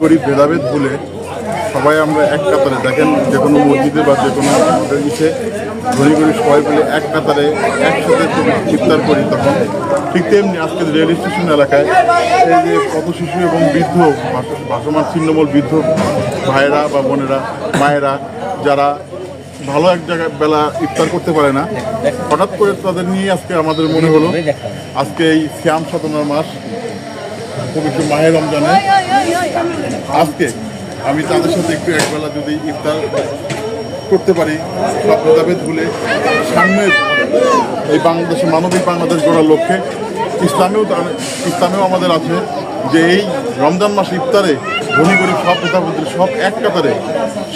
গরিব ভেদাভেদ ভুলে সবাই আমরা এক কাতারে। দেখেন যে কোনো মসজিদে বা যে কোনো ইসে ধনী গরিব সবাই মিলে এক কাতারে একসাথে চিৎকার করি তখন। ঠিক তেমনি আজকে রেল স্টেশন এলাকায় এই যে কত শিশু এবং বৃদ্ধ ভাস- ভাসমান ছিন্নমূল বৃদ্ধ ভাইয়েরা বা বোনেরা, মায়েরা, যারা ভালো এক জায়গায় বেলা ইফতার করতে পারে না, হঠাৎ করে তাদের নিয়ে আজকে আমাদের মনে হলো, আজকে এই শ্যাম সাধনার মাস পবিত্র মায়ের রমজানে? আজকে আমি তাদের সাথে একটু একবেলা যদি ইফতার করতে পারি সব ভেদাভেদ ভুলে সামনের এই বাংলাদেশে মানবিক বাংলাদেশ গড়ার লক্ষ্যে ইসলামেও তার- ইসলামেও আমাদের আছে যে এই রমজান মাস ইফতারে ধনী গরিব সব ভেদাভেদ সব এক কাতারে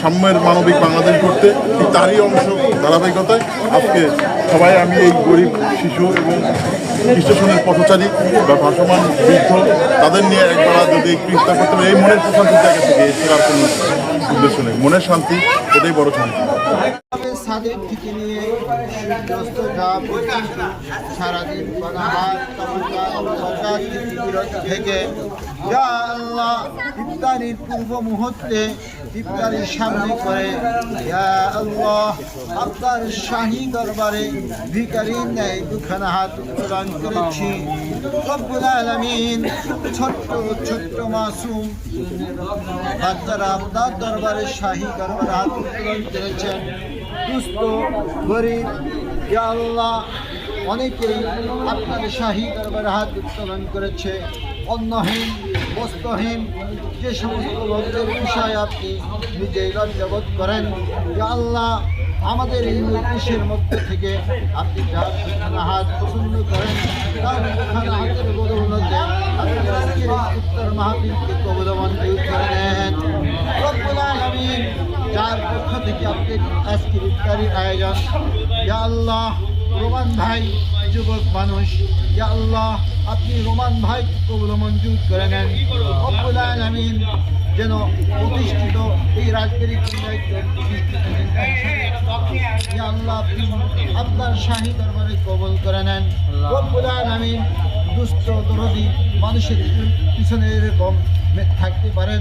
সাম্যের মানবিক বাংলাদেশ করতে তারই অংশ ধারাবাহিকতায়। আজকে সবাই আমি এই গরিব শিশু এবং স্টেশনের পথচারী বা ভাসমান বৃদ্ধ, তাদের নিয়ে একবার যদি একটু করতে পারি, এই মনের প্রশান্তির জায়গা থেকে এসে আর কোনো উদ্দেশ্য নেই। মনের শান্তি, এটাই বড় শান্তি। সাদের নিয়ে সূর্যাস্ত যা সারাদিন থেকে ইয়া আল্লাহ ইফতারির পূর্ব মুহূর্তে, ইফতারির সামনে করে ইয়া আল্লাহ, আপনার শাহী দরবারে ভিকারির ন্যায় দুখানা হাত উত্তোলন করেছি। রব্বুল আলামিন, ছোট্ট ছোট্ট মাসুম বাচ্চারা আপনার দরবারে শাহী দরবারে হাত উত্তোলন করেছেন। দুস্থ, গরিব, ইয়া আল্লাহ, অনেকেই আপনার শাহী দরবারে হাত উত্তোলন করেছে। অন্নহীন, বস্ত্রহীন, যে সমস্ত লোকদের বিষয়ে আপনি নিজেই লজ্জাবোধ করেন আল্লাহ আমাদের এই দেশের মধ্যে থেকে আপনি যার হাত পছন্দ করেন, তার হাতের আপনি আজকের উত্তর মাহফিলকে কবল মঞ্জুর করে নেন যার পক্ষ থেকে আপনি আজকের ইফতারির আয়োজন আল্লাহ রোমান ভাই, যুবক মানুষ, ইয়া আল্লাহ, আপনি রোমান ভাই কবুল মঞ্জুর করে নেন। আমিন যেন প্রতিষ্ঠিত আল্লাহ আপনি আপনার শাহী দরবারে কবল করে নেন আলামিন দুস্থ দরদি মানুষের পিছনে এরকম থাকতে পারেন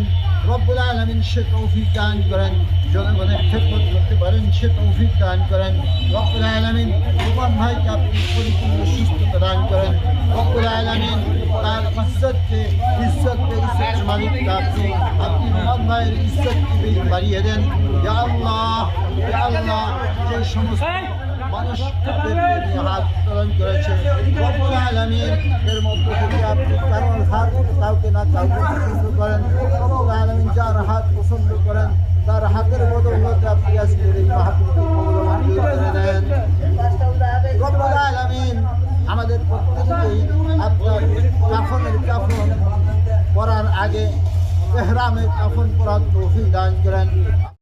রব্বুল আলমিন সে তৌফিক দান করেন জনগণের খেদমত করতে পারেন সে তৌফিক দান করেন রব্বুল আলমিন রোমান ভাইকে আপনি পরিপূর্ণ সুস্থতা দান করেন রব্বুল আলমিন তার ইজ্জতকে ইজ্জতকে ইজ্জতের মালিককে আপনি আপনি রোমান ভাইয়ের ইজ্জতকে বাড়িয়ে দেন। ইয়া আল্লাহ ইয়া আল্লাহ, যে সমস্ত মানুষ হাত উত্তোলন করেছে, রব্বুল আলামিন, এর মধ্য থেকে আপনি কারোর হাত কাউকে না কাউকে পছন্দ করেন। রব্বুল আলামিন যার হাত পছন্দ করেন, তার হাতের বদৌলতে আপনি আজকের এই রব্বুল আলামিন আমাদের আগে এহরামের কাফন পরার তৌফিক দান করেন